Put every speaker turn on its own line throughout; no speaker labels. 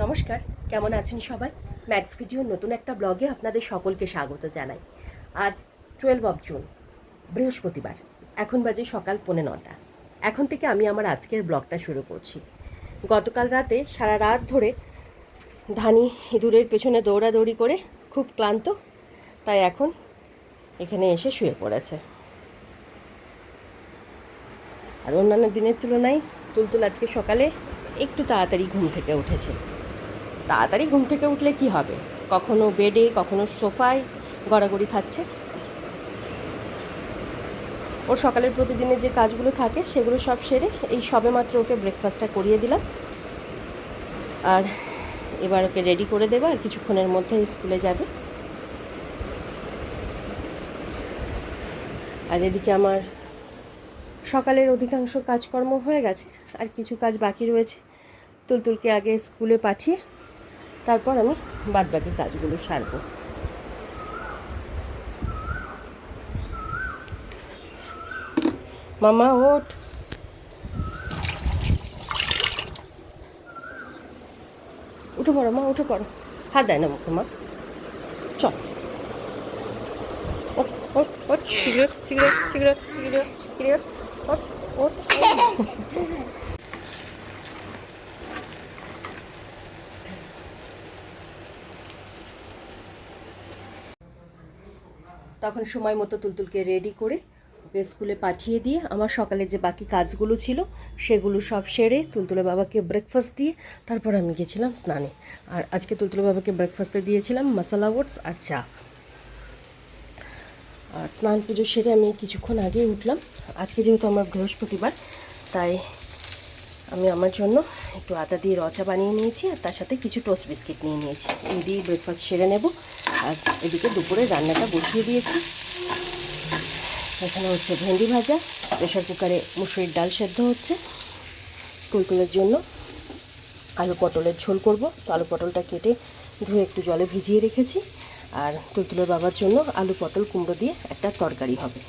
নমস্কার, কেমন আছেন সবাই? ম্যাক্স ভিডিওর নতুন একটা ব্লগে আপনাদের সকলকে স্বাগত জানাই। আজ টুয়েলভ অফ জুন বৃহস্পতিবার, এখন বাজে সকাল পৌনে নটা। এখন থেকে আমি আমার আজকের ব্লগটা শুরু করছি। গতকাল রাতে সারা রাত ধরে ধানি ইঁদুরের পেছনে দৌড়াদৌড়ি করে খুব ক্লান্ত, তাই এখন এখানে এসে শুয়ে পড়েছে। আর অন্যান্য দিনের তুলনায় তুলতুল আজকে সকালে একটু তাড়াতাড়ি ঘুম থেকে উঠেছে। তাড়াতাড়ি ঘুম থেকে উঠলে কি হবে? কখনো বেডে, কখনো সোফায় গড়াগড়ি খাচ্ছে ওর সকালের প্রতিদিনের যে কাজগুলো থাকে, সেগুলো সব সেরে এই সবে মাত্র ওকে ব্রেকফাস্টটা করিয়ে দিলাম। আর এবার ওকে রেডি করে দেবো, আর কিছুক্ষণের মধ্যে স্কুলে যাবে। আর এদিকে আমার সকালের অধিকাংশ কাজকর্ম হয়ে গেছে, আর কিছু কাজ বাকি রয়েছে। তুলতুলকে আগে স্কুলে পাঠিয়ে তারপর আমি বাদবাকি কাজগুলো সারবো। মামা, ওঠ। উঠে পড়ো, মা, উঠে পড়ো। হাত দেয় না মুখে, মা। চল। ওঠ ওঠ ওঠ। শীঘ্র শীঘ্র শীঘ্র শীঘ্র শীঘ্র ওঠ ওঠ তখন সময় মতো তুলতুলকে রেডি করে ওকে স্কুলে পাঠিয়ে দিয়ে আমার সকালে যে বাকি কাজগুলো ছিল, সেগুলো সব সেরে তুলতুলে বাবাকে ব্রেকফাস্ট দিয়ে তারপর আমি গেছিলাম স্নানে। আর আজকে তুলতুলে বাবাকে ব্রেকফাস্টে দিয়েছিলাম মশলা ওটস আর চা। আর স্নান পুজো সেরে আমি কিছুক্ষণ আগেই উঠলাম। আজকে যেহেতু আমার বৃহস্পতিবার, তাই আমি আমার জন্য একটু আদা দিয়ে রচা বানিয়ে নিয়েছি আর তার সাথে কিছু টোস্ট বিস্কিট নিয়ে নিয়েছি। এই দিয়ে ব্রেকফাস্ট সেরে নেব। আর এদিকে দুপুরে রান্নাটা বসিয়ে দিয়েছি। এখানে হচ্ছে ভেন্ডি ভাজা প্রেশার কুকারে মুসুরির ডাল সেদ্ধ হচ্ছে। কুলকুলের জন্য আলু পটলের ঝোল করব। তো আলু পটলটা কেটে ধুয়ে একটু জলে ভিজিয়ে রেখেছি। আর তুলতুলের বাবার জন্য আলু পটল কুমড়ো দিয়ে একটা তরকারি হবে।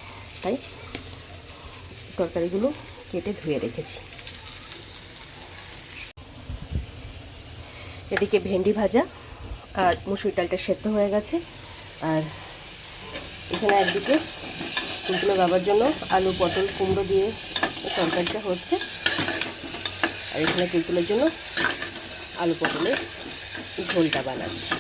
তাই তরকারিগুলো কেটে ধুয়ে রেখেছি। এদিকে ভেন্ডি ভাজা আর মুসুর ডালটা সেদ্ধ হয়ে গেছে। আর এখানে একদিকে কুলকুলো বাবার জন্য আলু, পটল, কুমড়ো দিয়ে তরকারিটা হচ্ছে। আর এখানে কুলকুলের জন্য আলু, পটলের ঝোলটা বানাচ্ছি।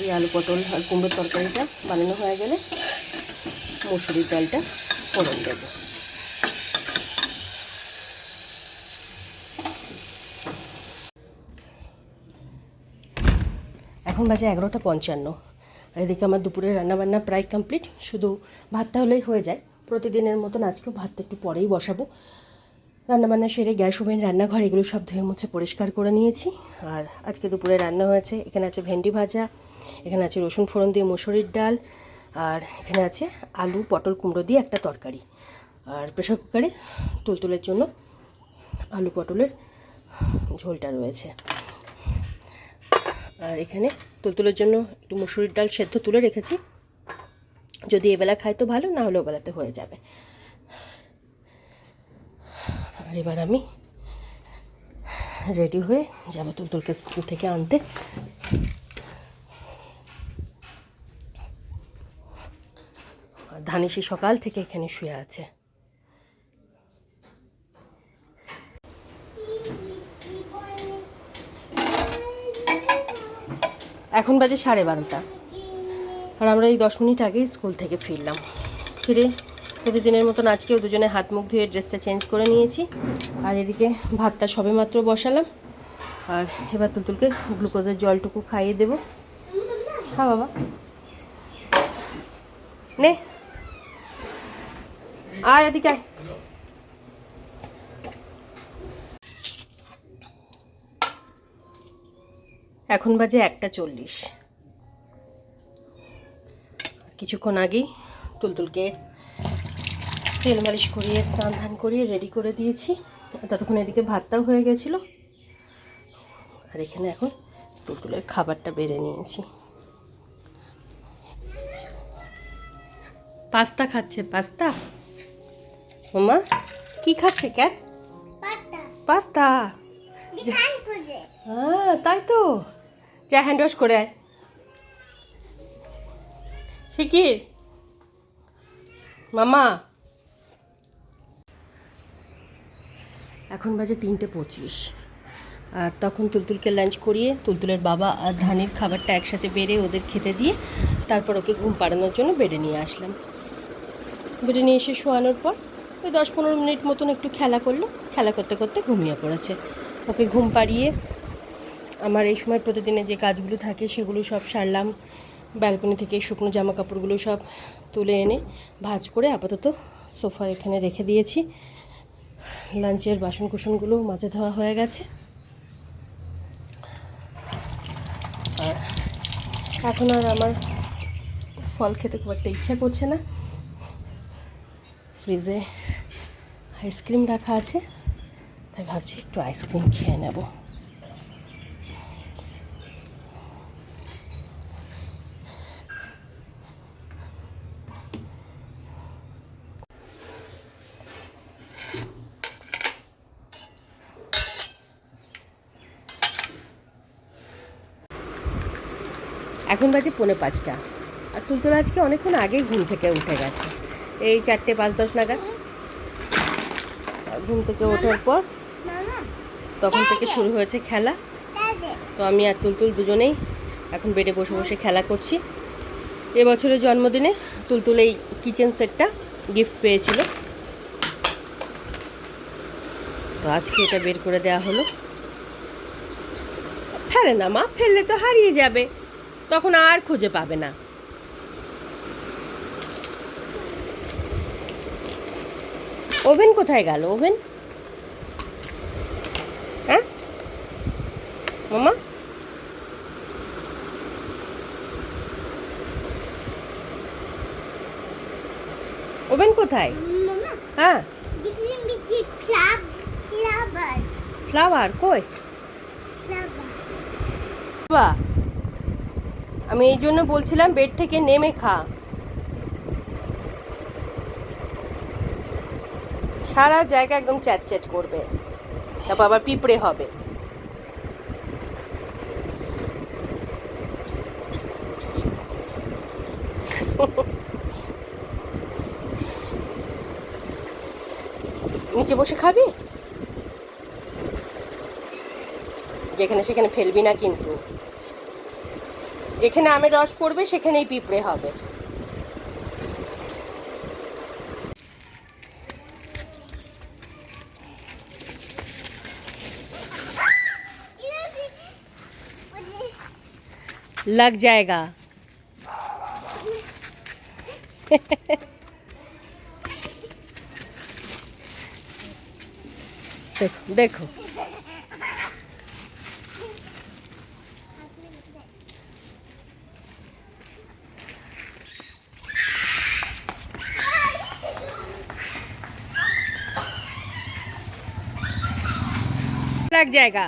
এই আলু, পটল আর কুমড়োর তরকারিটা বানানো হয়ে গেলে মুসুরির ডালটা ফোড়ন দেবো। এখন বাজে এগারোটা পঞ্চান্ন। আর এদিকে আমার দুপুরের রান্নাবান্না প্রায় কমপ্লিট শুধু ভাতটা হলেই হয়ে যায়। প্রতিদিনের মতন আজকেও ভাতটা একটু পরেই বসাবো। রান্নাবান্না সেরে গ্যাস ওভেন, রান্নাঘর, এগুলো সব ধুয়ে মুছে পরিষ্কার করে নিয়েছি। আর আজকে দুপুরে রান্না হয়েছে, এখানে আছে ভেন্ডি ভাজা, এখানে আছে রসুন ফোড়ন দিয়ে মুসুরির ডাল, আর এখানে আছে আলু, পটল কুমড়ো দিয়ে একটা তরকারি। আর প্রেশার কুকারে তুলতুলের জন্য আলু পটলের ঝোলটা রয়েছে। আর এখানে তুলতুলের জন্য একটু মুসুরির ডাল সেদ্ধ তুলে রেখেছি। যদি এবেলা খায় তো ভালো, না হলে ওবেলাতে হয়ে যাবে। আর এবার আমি রেডি হয়ে যাব তুলতুলকে স্কুল থেকে আনতে। ধানিসি সকাল থেকে এখানে শুয়ে আছে। এখন বাজে সাড়ে বারোটা। আর আমরা এই দশ মিনিট আগেই স্কুল থেকে ফিরলাম। ফিরে প্রতিদিনের মতন আজকেও দুজনে হাত মুখ ধুয়ে ড্রেসটা চেঞ্জ করে নিয়েছি। আর এদিকে ভাতটা সবে মাত্র বসালাম। আর এবার তুলতুলকে গ্লুকোজের জলটুকু খাইয়ে দেব। হ্যাঁ বাবা। নে। আয় এদিকে আয়। এখন বাজে একটা চল্লিশ। কিছুক্ষণ আগেই তুলতুলকে তেল মালিশ করিয়ে স্নান ধান করিয়ে রেডি করে দিয়েছি। ততক্ষণ এদিকে ভাতটাও হয়ে গেছিল। আর এখানে এখন তুলতুলের খাবারটা বেড়ে নিয়েছি। পাস্তা খাচ্ছে পাস্তা? মামা কি খাচ্ছে ক্যাট? পাস্তা। হ্যাঁ তাই তো। যা হ্যান্ড ওয়াশ করে আয়। শিকির মামা। এখন বাজে তিনটে পঁচিশ। আর তখন তুলতুলকে লাঞ্চ করিয়ে তুলতুলের বাবা আর ধানের খাবারটা একসাথে বেড়ে ওদের খেতে দিয়ে তারপর ওকে ঘুম পাড়ানোর জন্য বেডে নিয়ে আসলাম। বেডে নিয়ে এসে শোয়ানোর পর ওই দশ পনেরো মিনিট মতন একটু খেলা করল। খেলা করতে করতে ঘুমিয়ে পড়েছে। ওকে ঘুম পাড়িয়ে আমার এই সময় প্রতিদিনে যে কাজগুলো থাকে সেগুলো সব সারলাম। ব্যালকনি থেকে শুকনো জামা কাপড়গুলো সব তুলে এনে ভাজ করে আপাতত সোফা এখানে রেখে দিয়েছি। লাঞ্চের বাসন কুসনগুলো মাঝে ধোয়া হয়ে গেছে। আর এখন আর আমার ফল খেতে খুব একটা ইচ্ছা করছে না। ফ্রিজে আইসক্রিম রাখা আছে, তাই ভাবছি একটু আইসক্রিম খেয়ে নেব। এখন বাজে পৌনে পাঁচটা। আর তুলতুল আজকে অনেকক্ষণ আগেই ঘুম থেকে উঠে গেছে। এই চারটে পাঁচ দশ নাগাদ। ঘুম থেকে ওঠার পর তখন থেকে শুরু হয়েছে খেলা। তো আমি আর তুলতুল দুজনেই এখন বেডে বসে বসে খেলা করছি। এবছরের জন্মদিনে তুলতুল এই কিচেন সেটটা গিফট পেয়েছিল। তো আজকে এটা বের করে দেওয়া হলো। ফেলে না মা, ফেললে তো হারিয়ে যাবে। তখন আর খুঁজে পাবে না। ওভেন কোথায় গেল ওভেন? হ্যাঁ? মামা? ওভেন কোথায়? হ্যাঁ। ফ্লাওয়ার কই? বাবা আমি এই জন্য বলছিলাম বেড থেকে নেমে খা। সারা জায়গা একদম চ্যাট চ্যাট করবে। তারপর আবার পিঁপড়ে হবে। নিচে বসে খাবি? যেখানে সেখানে ফেলবি না কিন্তু। যেখানে আমের রস পড়বে সেখানেই পিঁপড়ে হবে लग जाएगा देखो देखो লাখ জায়গা।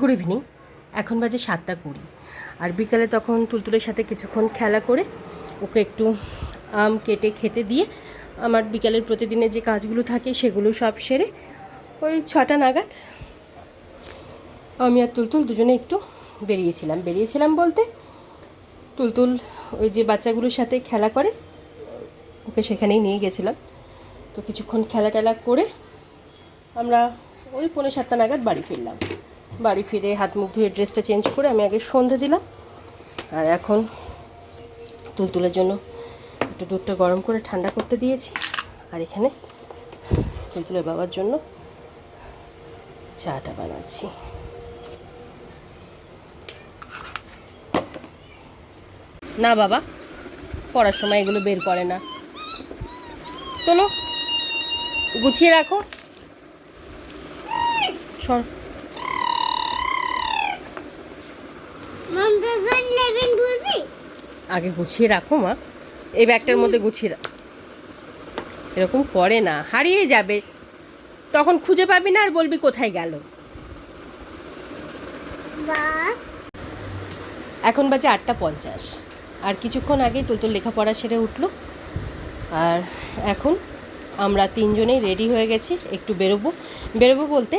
গুড ইভিনিং এখন বাজে সাতটা কুড়ি। আর বিকালে তখন তুলতুলের সাথে কিছুক্ষণ খেলা করে ওকে একটু আম কেটে খেতে দিয়ে আমার বিকালের প্রতিদিনের যে কাজগুলো থাকে সেগুলো সব সেরে ওই ছটা নাগাদ আমি আর তুলতুল দুজনে একটু বেরিয়েছিলাম। বেরিয়েছিলাম বলতে তুলতুল ওই যে বাচ্চাগুলোর সাথে খেলা করে, ওকে সেখানেই নিয়ে গেছিলাম। তো কিছুক্ষণ খেলা টেলা করে আমরা ওই পৌনে সাতটা নাগাদ বাড়ি ফিরলাম। বাড়ি ফিরে হাত মুখ ধুয়ে ড্রেসটা চেঞ্জ করে আমি আগে সন্ধে দিলাম। আর এখন তুলতুলের জন্য একটু দুধটা গরম করে ঠান্ডা করতে দিয়েছি। আর এখানে তুলতুলের বাবার জন্য চাটা বানাচ্ছি। না বাবা পড়ার সময় এগুলো বের করে না। তোলো গুছিয়ে রাখো। সর। আগে গুছিয়ে রাখো মা এই ব্যাগটার মধ্যে গুছিয়ে রাখ। এরকম করে না হারিয়ে যাবে। তখন খুঁজে পাবি না আর বলবি কোথায় গেল। এখন বাজে আটটা পঞ্চাশ। আর কিছুক্ষণ আগেই তুলতুল লেখাপড়া সেরে উঠল। আর এখন আমরা তিনজনেই রেডি হয়ে গেছি, একটু বেরোবো। বেরোবো বলতে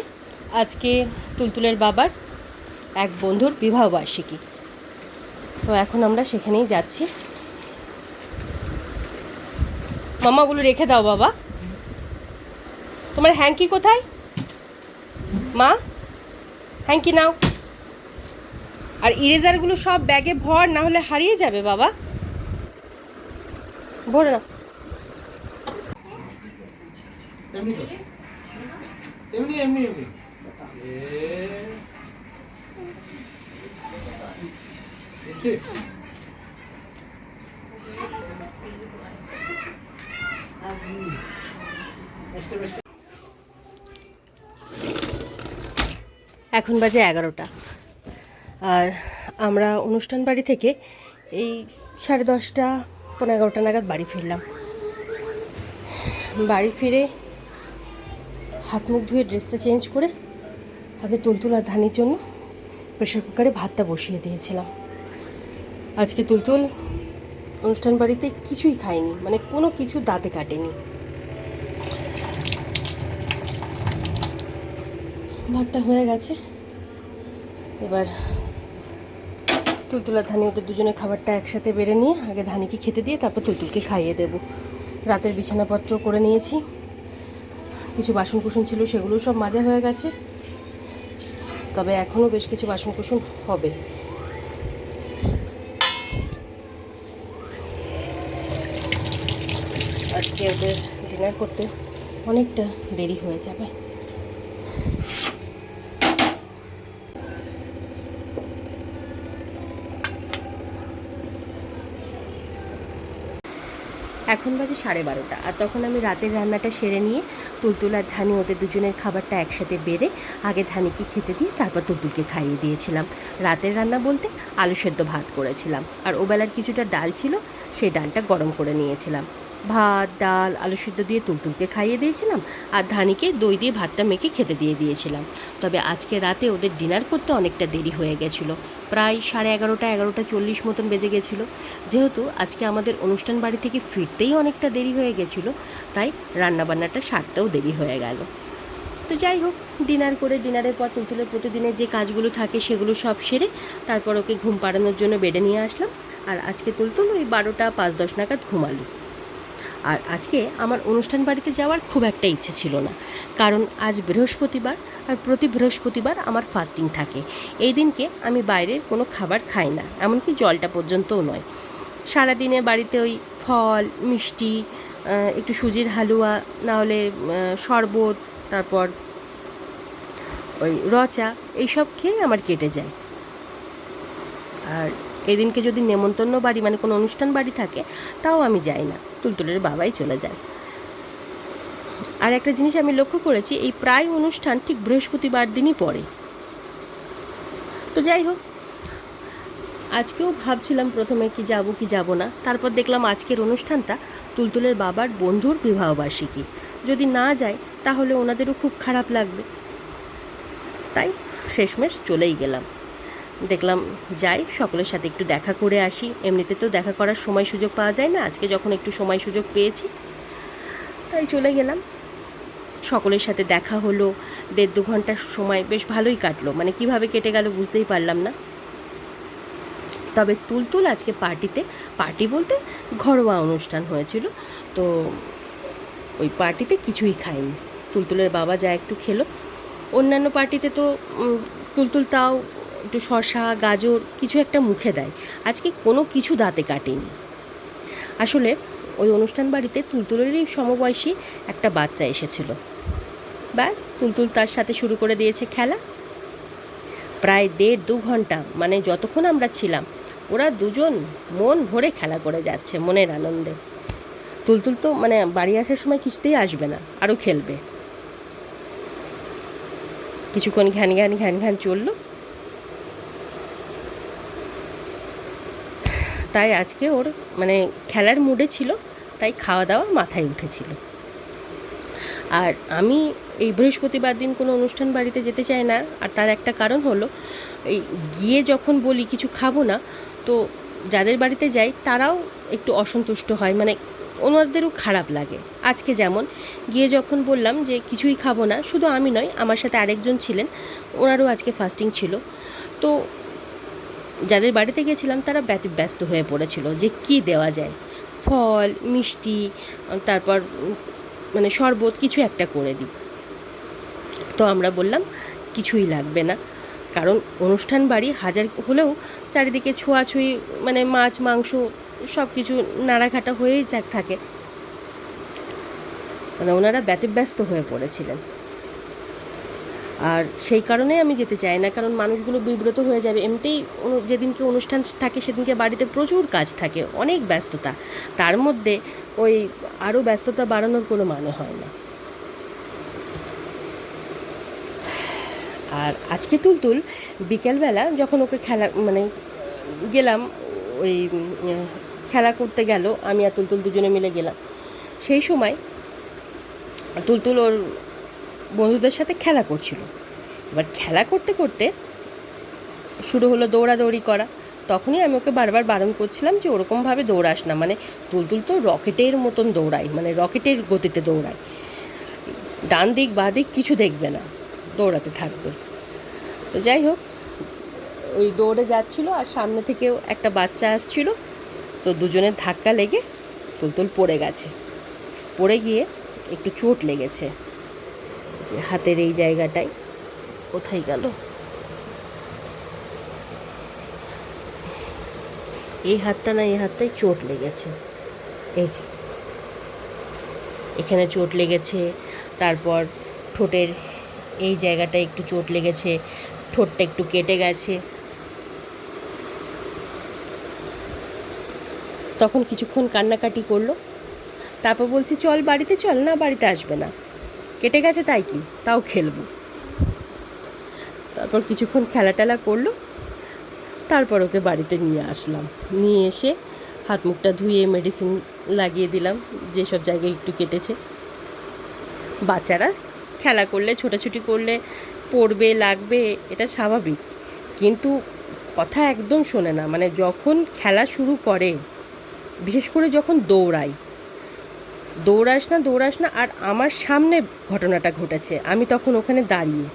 আজকে তুলতুলের বাবার এক বন্ধুর বিবাহবার্ষিকী তো এখন আমরা সেখানেই যাচ্ছি। মামাগুলো রেখে দাও বাবা। তোমার হ্যাঙ্কি কোথায়? মা হ্যাঙ্কি নাও। আর ইরেজারগুলো সব ব্যাগে ভর না হলে হারিয়ে যাবে বাবা। ভরে না।
এমনি এমনি এমনি
এখন বাজে এগারোটা। আর আমরা অনুষ্ঠান বাড়ি থেকে এই সাড়ে দশটা, পনেরো এগারোটা নাগাদ বাড়ি ফিরলাম। বাড়ি ফিরে হাত মুখ ধুয়ে ড্রেসটা চেঞ্জ করে আগে তুলতুল ধানির জন্য প্রেশার কুকারে ভাতটা বসিয়ে দিয়েছিলাম। আজকে তুলতুল অনুষ্ঠান বাড়িতে কিছুই খায়নি মানে কোনো কিছু দাঁতে কাটেনি। ভাতটা হয়ে গেছে। এবার তুলতুলা ধানি ওদের দুজনে খাবারটা একসাথে বেড়ে নিয়ে আগে ধানিকে খেতে দিয়ে তারপর তুলতুলকে খাইয়ে দেব। রাতের বিছানাপত্র করে নিয়েছি। কিছু বাসন কুসন ছিল সেগুলো সব মাজা হয়ে গেছে। তবে এখনও বেশ কিছু বাসন কুসন হবে। আজকে ওদের ডিনার করতে অনেকটা দেরি হয়ে যাবে। এখন বাজে সাড়ে বারোটা। আর তখন আমি রাতের রান্নাটা সেরে নিয়ে তুলতুল আর ধানি, ওদের দুজনের খাবারটা একসাথে বেড়ে আগে ধানিকে খেতে দিয়ে তারপর তুলতুলকে খাইয়ে দিয়েছিলাম। রাতের রান্না বলতে আলু সেদ্ধ ভাত করেছিলাম। আর ওবেলার কিছুটা ডাল ছিল, সেই ডালটা গরম করে নিয়েছিলাম। ভাত, ডাল, আলু সিদ্ধ দিয়ে তুলতুলকে খাইয়ে দিয়েছিলাম আর ধানিকে দই দিয়ে ভাতটা মেখে খেতে দিয়ে দিয়েছিলাম। তবে আজকে রাতে ওদের ডিনার করতে অনেকটা দেরি হয়ে গেছিল। প্রায় সাড়ে এগারোটা এগারোটা চল্লিশ মতন বেজে গেছিল। যেহেতু আজকে আমাদের অনুষ্ঠান বাড়ি থেকে ফিরতেই অনেকটা দেরি হয়ে গেছিল, তাই রান্নাবান্নাটা সারতেও দেরি হয়ে গেল। তো যাই হোক, ডিনার করে ডিনারের পর তুলতুলের প্রতিদিনের যে কাজগুলো থাকে সেগুলো সব সেরে তারপর ওকে ঘুম পাড়ানোর জন্য বেডে নিয়ে আসলাম। আর আজকে তুলতুল ওই বারোটা পাঁচ দশ নাগাদ ঘুমালো। আর আজকে আমার অনুষ্ঠান বাড়িতে যাওয়ার খুব একটা ইচ্ছে ছিল না। কারণ আজ বৃহস্পতিবার আর প্রতি বৃহস্পতিবার আমার ফাস্টিং থাকে। এই দিনকে আমি বাইরের কোনো খাবার খাই না, এমনকি জলটা পর্যন্তও নয়। সারাদিনে বাড়িতে ওই ফল, মিষ্টি একটু সুজির হালুয়া, না হলে শরবত, তারপর ওই রচা, এইসব খেয়ে আমার কেটে যায়। আর এদিনকে যদি নেমন্তন্ন বাড়ি মানে কোনো অনুষ্ঠান বাড়ি থাকে, তাও আমি যাই না। তুলতুলের বাবাই চলে যায় আর একটা জিনিস আমি লক্ষ্য করেছি, এই প্রায় অনুষ্ঠান ঠিক বৃহস্পতিবার দিনই পড়ে। তো যাই হোক, আজকেও ভাবছিলাম প্রথমে কি যাব কি যাব না। তারপর দেখলাম আজকের অনুষ্ঠানটা তুলতুলের বাবার বন্ধুর বিবাহবার্ষিকী। যদি না যায়, তাহলে ওনাদেরও খুব খারাপ লাগবে। তাই শেষমেশ চলেই গেলাম। দেখলাম, যাই, সকলের সাথে একটু দেখা করে আসি। এমনিতে তো দেখা করার সময় সুযোগ পাওয়া যায় না, আজকে যখন একটু সময় সুযোগ পেয়েছি, তাই চলে গেলাম। সকলের সাথে দেখা হলো, দেড় দু ঘণ্টার সময় বেশ ভালোই কাটলো মানে কীভাবে কেটে গেল বুঝতেই পারলাম না। তবে তুলতুল আজকে পার্টিতে, পার্টি বলতে ঘরোয়া অনুষ্ঠান হয়েছিল, তো ওই পার্টিতে কিছুই খাইনি। তুলতুলের বাবা যা একটু খেলো, অন্যান্য পার্টিতে তো তুলতুল তাও একটু শশা গাজর কিছু একটা মুখে দেয়। আজকে কোনো কিছু দাঁতে কাটেনি। আসলে ওই অনুষ্ঠান বাড়িতে তুলতুলেরই সমবয়সী একটা বাচ্চা এসেছিল। ব্যাস, তুলতুল তার সাথে শুরু করে দিয়েছে খেলা। প্রায় দেড় দু ঘণ্টা মানে যতক্ষণ আমরা ছিলাম, ওরা দুজন মন ভরে খেলা করে যাচ্ছে মনের আনন্দে। তুলতুল তো মানে বাড়ি আসার সময় কিছুতেই আসবে না, আরও খেলবে। কিছুক্ষণ ঘ্যান ঘ্যান ঘ্যান ঘ্যান চলল। তাই আজকে ওর মানে খেলার মুডে ছিল, তাই খাওয়া দাওয়া মাথায় উঠেছিল। আর আমি এই বৃহস্পতিবার দিন কোনো অনুষ্ঠান বাড়িতে যেতে চাই না, আর তার একটা কারণ হলো, এই গিয়ে যখন বলি কিছু খাব না, তো যাদের বাড়িতে যাই তারাও একটু অসন্তুষ্ট হয় মানে ওনাদেরও খারাপ লাগে। আজকে যেমন গিয়ে যখন বললাম যে কিছুই খাব না, শুধু আমি নয়, আমার সাথে আরেকজন ছিলেন, ওনারও আজকে ফাস্টিং ছিল। তো যাদের বাড়িতে গেছিলাম তারা ব্যস্ত হয়ে পড়েছিল যে কি দেওয়া যায়। ফল, মিষ্টি, তারপর মানে শরবত কিছু একটা করে দিই। তো আমরা বললাম, কিছুই লাগবে না। কারণ অনুষ্ঠান বাড়ি হাজার হলেও চারিদিকে ছোঁয়াছুঁই মানে মাছ, মাংস সব কিছু নাড়াঘাটা হয়েই থাকে মানে ওনারা ব্যতিব্যস্ত হয়ে পড়েছিলেন। আর সেই কারণে আমি যেতে চাই না, কারণ মানুষগুলো বিব্রত হয়ে যাবে। এমনিতেই যেদিনকে অনুষ্ঠান থাকে সেদিনকে বাড়িতে প্রচুর কাজ থাকে, অনেক ব্যস্ততা। তার মধ্যে ওই আরও ব্যস্ততা বাড়ানোর কোনো মানে হয় না। আর আজকে তুলতুল, বিকেলবেলা যখন ওকে খেলা মানে গেলাম, ওই, খেলা করতে গেল, আমি আর তুলতুল দুজনে মিলে গেলাম। সেই সময় তুলতুল ওর বন্ধুদের সাথে খেলা করছিল। এবার খেলা করতে করতে শুরু হলো দৌড়াদৌড়ি করা। তখনই আমি ওকে বারবার বারণ করছিলাম যে ওরকমভাবে দৌড়াস না। মানে তুলতুল তো রকেটের মতন দৌড়ায় মানে রকেটের গতিতে দৌড়ায়। ডান দিক, বাঁ দিক কিছু দেখবে না, দৌড়াতে থাকবে। তো যাই হোক, ওই দৌড়ে যাচ্ছিল আর সামনে থেকেও একটা বাচ্চা আসছিল। তো দুজনের ধাক্কা লেগে তুলতুল পড়ে গেছে। পড়ে গিয়ে একটু চোট লেগেছে। যে হাতের এই জায়গাটায় কোথায় গেল? এই হাতটা না এই হাতটায় চোট লেগেছে। এই যে। এখানে চোট লেগেছে, তারপর ঠোঁটের এই জায়গাটায় একটু চোট লেগেছে, ঠোঁটটা একটু কেটে গেছে। তখন কিছুক্ষণ কান্নাকাটি করল। তারপর বলছি, চল বাড়িতে চল, না বাড়িতে আসবে না। কেটে গেছে তাই কি? তাও খেলব। তারপর কিছুক্ষণ খেলা টেলা করল। তারপর ওকে বাড়িতে নিয়ে আসলাম। নিয়ে এসে হাত মুখটা ধুয়ে মেডিসিন লাগিয়ে দিলাম, যেসব জায়গায় একটু কেটেছে। বাচ্চারা খেলা করলে, ছোটাছুটি করলে, পড়বে, লাগবে, এটা স্বাভাবিক। কিন্তু কথা একদম শোনে না। মানে যখন খেলা শুরু করে, বিশেষ করে যখন দৌড়াই দৌড়াস না দৌড়াস না, আর আমার সামনে ঘটনাটা ঘটেছে। আমি তখন ওখানে দাঁড়িয়ে।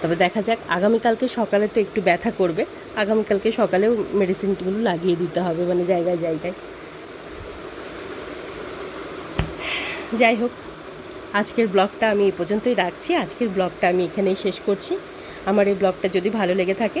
তবে দেখা যাক, আগামীকালকে সকালে তো একটু ব্যথা করবে। আগামীকালকে সকালেও মেডিসিনগুলো লাগিয়ে দিতে হবে মানে জায়গায় জায়গায়। যাই হোক, আজকের ব্লগটা আমি এই পর্যন্তই রাখছি। আজকের ব্লগটা আমি এখানেই শেষ করছি। আমার এই ব্লগটা যদি ভালো লেগে থাকে